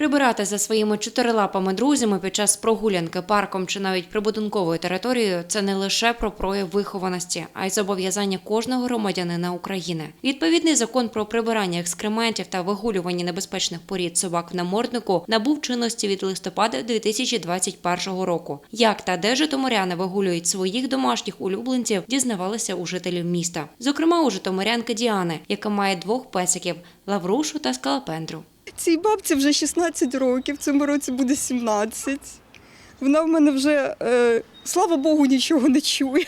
Прибирати за своїми чотирилапами друзями під час прогулянки парком чи навіть прибудинковою територією це не лише про прояв вихованості, а й зобов'язання кожного громадянина України. Відповідний закон про прибирання екскрементів та вигулювання небезпечних порід собак в наморднику набув чинності від листопада 2021 року. Як та де житомиряни вигулюють своїх домашніх улюбленців, дізнавалися у жителів міста. Зокрема, у житомирянки Діани, яка має двох песиків лаврушу та скалопендру. Цій бабці вже 16 років, в цьому році буде 17. Вона в мене вже, е, слава Богу, нічого не чує.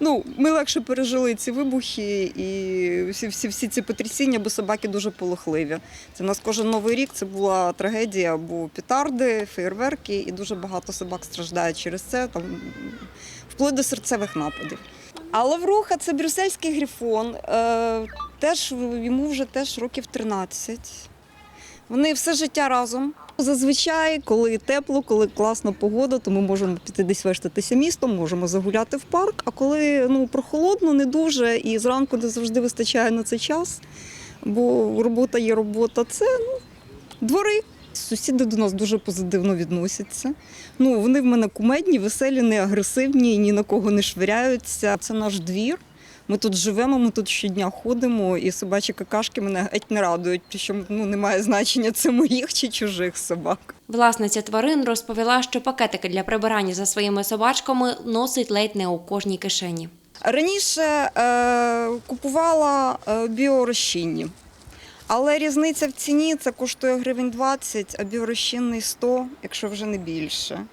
Ну, ми легше пережили ці вибухи і всі, всі, всі ці потрясіння, бо собаки дуже полохливі. Це в нас кожен новий рік це була трагедія, бо петарди, фейерверки, і дуже багато собак страждають через це, там, вплоть до серцевих нападів. А Лавруха це брюссельський грифон. Е, теж йому вже теж років 13. Вони все життя разом. Зазвичай, коли тепло, коли класна погода, то ми можемо піти десь вештатися містом, можемо загуляти в парк. А коли ну, прохолодно, не дуже, і зранку не завжди вистачає на це час, бо робота є робота, це ну, двори. Сусіди до нас дуже позитивно відносяться. Ну, вони в мене кумедні, веселі, не агресивні, ні на кого не швиряються. Це наш двір. Ми тут живемо, ми тут щодня ходимо, і собачі какашки мене геть не радують. Причому ну, немає значення, це моїх чи чужих собак. Власниця тварин розповіла, що пакетики для прибирання за своїми собачками носить ледь не у кожній кишені. Раніше е, купувала е, біорозчинні, але різниця в ціні це коштує гривень 20, а біорозчинний 100, якщо вже не більше.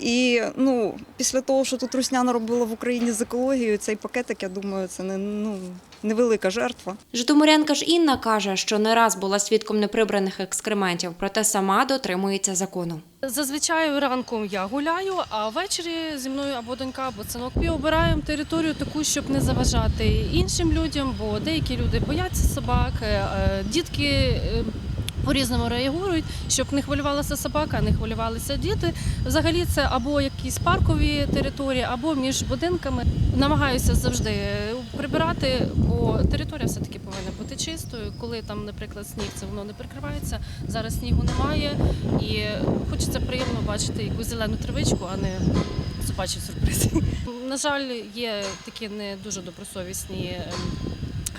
І ну, після того, що тут Русняна робила в Україні з екологією, цей пакетик, я думаю, це не, ну, невелика жертва. Житомирянка ж Інна каже, що не раз була свідком неприбраних екскрементів, проте сама дотримується закону. Зазвичай ранком я гуляю, а ввечері зі мною або донька, або синок. І обираємо територію таку, щоб не заважати іншим людям, бо деякі люди бояться собак, е, е, дітки. Е, По-різному реагують, щоб не хвилювалася собака, не хвилювалися діти. Взагалі це або якісь паркові території, або між будинками. Намагаюся завжди прибирати, бо територія все-таки повинна бути чистою. Коли там, наприклад, сніг, це воно не прикривається. Зараз снігу немає, і хочеться приємно бачити якусь зелену травичку, а не собачі сюрпризи. На жаль, є такі не дуже добросовісні.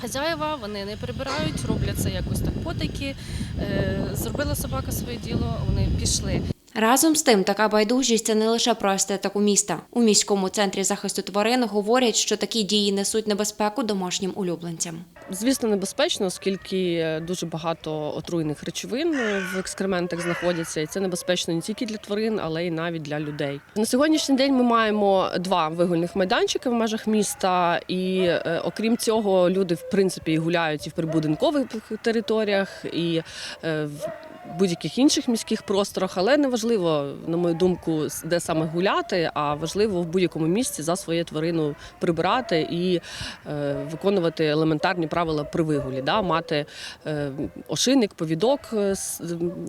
Хазяєва вони не прибирають, роблять це якось так потайки. Е, Зробила собака своє діло, вони пішли. Разом з тим, така байдужість це не лише про естетику міста. У міському центрі захисту тварин говорять, що такі дії несуть небезпеку домашнім улюбленцям. Звісно, небезпечно, оскільки дуже багато отруйних речовин в екскрементах знаходяться, і це небезпечно не тільки для тварин, але й навіть для людей. На сьогоднішній день ми маємо два вигульних майданчики в межах міста, і е, окрім цього, люди в принципі гуляють і в прибудинкових територіях, і е, в будь-яких інших міських просторах, але не важливо, на мою думку, де саме гуляти, а важливо в будь-якому місці за своєю тварину прибирати і е, виконувати елементарні правила при вигулі, да? мати е, ошийник, повідок, е,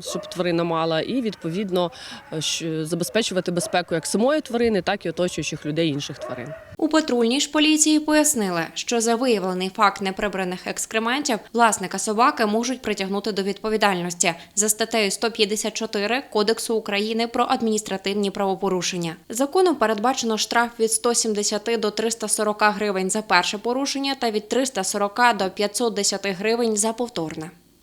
щоб тварина мала, і відповідно е, забезпечувати безпеку як самої тварини, так і оточуючих людей інших тварин. У патрульній ж поліції пояснили, що за виявлений факт неприбраних екскрементів власника собаки можуть притягнути до відповідальності за статтею 154 Кодексу України про адміністративні правопорушення. Законом передбачено штраф від 170 до 340 гривень за перше порушення та від 340 до 510 гривень за повторне.